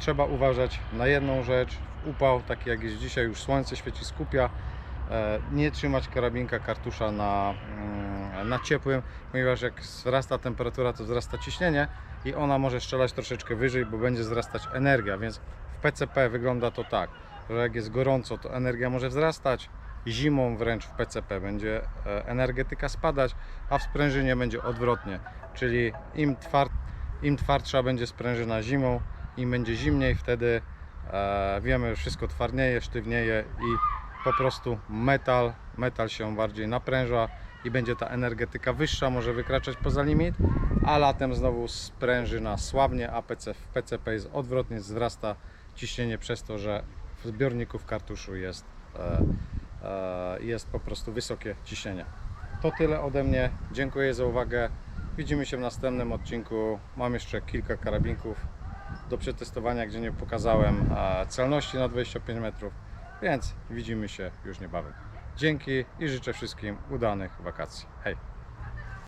trzeba uważać na jedną rzecz, w upał, taki jak jest dzisiaj, już słońce świeci, skupia, e, nie trzymać karabinka, kartusza na, mm, na ciepłym, ponieważ jak wzrasta temperatura, to wzrasta ciśnienie i ona może strzelać troszeczkę wyżej, bo będzie wzrastać energia, więc w PCP wygląda to tak, że jak jest gorąco, to energia może wzrastać, zimą wręcz w PCP będzie e, energetyka spadać, a w sprężynie będzie odwrotnie, czyli im, tward, im twardsza będzie sprężyna zimą, im będzie zimniej, wtedy e, wiemy, że wszystko twardnieje, sztywnieje i po prostu metal, metal się bardziej napręża i będzie ta energetyka wyższa, może wykraczać poza limit, a latem znowu sprężyna słabnie, a PC, w PCP jest odwrotnie, wzrasta ciśnienie przez to, że w zbiorniku w kartuszu jest, e, e, jest po prostu wysokie ciśnienie. To tyle ode mnie. Dziękuję za uwagę. Widzimy się w następnym odcinku. Mam jeszcze kilka karabinków do przetestowania, gdzie nie pokazałem celności na 25 metrów, więc widzimy się już niebawem. Dzięki i życzę wszystkim udanych wakacji. Hej!